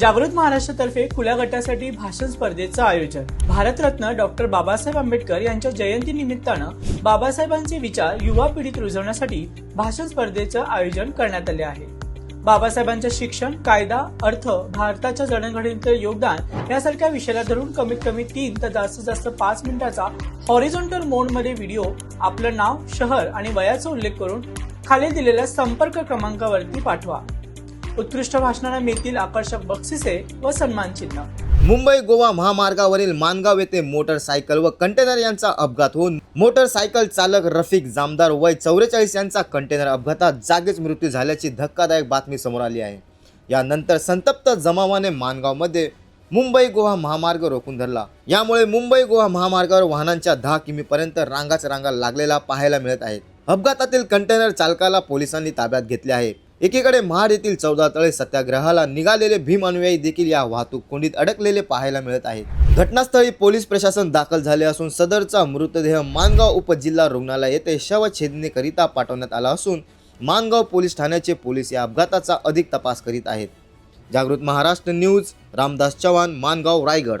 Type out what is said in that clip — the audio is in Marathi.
जागृत महाराष्ट्रातर्फे खुल्या गटासाठी भाषण स्पर्धेचं आयोजन. भारतरत्न डॉक्टर बाबासाहेब आंबेडकर यांच्या जयंती निमित्तानं बाबासाहेबांचे विचार युवा पिढीत रुजवण्यासाठी भाषण स्पर्धेचं आयोजन करण्यात आले आहे. बाबासाहेबांच्या शिक्षण कायदा अर्थ भारताच्या जडणघडणीतील योगदान यासारख्या विषयाला धरून कमीत कमी तीन तर जास्तीत जास्त पाच मिनिटाचा हॉरिझॉन्टल मोडमध्ये व्हिडिओ आपलं नाव शहर आणि वयाचा उल्लेख करून खाली दिलेल्या संपर्क क्रमांकावरती पाठवा. उत्कृष्ट भाषणाला मिळतील आकर्षक बक्षिसे व सन्मान चिन्ह. मुंबई गोवा महामार्गावरील मानगाव येथे मोटरसायकल व कंटेनर यांचा अपघात होऊन मोटरसायकल चालक रफिक जामदार वय चौवेचाळीस यांचा कंटेनर अपघातात जागीच मृत्यू झाल्याची धक्कादायक बातमी समोर आली आहे. यानंतर संतप्त जमावाने मानगावमध्ये मुंबई गोवा महामार्ग रोखून धरला. यामुळे मुंबई गोवा महामार्गावर वाहनांच्या दहा किमीपर्यंत रांगाच रांगा लागलेला पाहायला मिळत आहेत अपघातातील कंटेनर चालकाला पोलिसांनी ताब्यात घेतले आहे. एकीकडे महाड येथील चौदा तळे सत्याग्रहाला निघालेले भीम अनुयायी देखील या वाहतूक कोंडीत अडकलेले पाहायला मिळत आहेत. घटनास्थळी पोलीस प्रशासन दाखल झाले असून सदरचा मृतदेह मानगाव उपजिल्हा रुग्णालय येथे शवछेदनेकरिता पाठवण्यात आला असून मानगाव पोलीस ठाण्याचे पोलीस या अपघाताचा अधिक तपास करीत आहेत. जागृत महाराष्ट्र न्यूज रामदास चव्हाण मानगाव रायगड.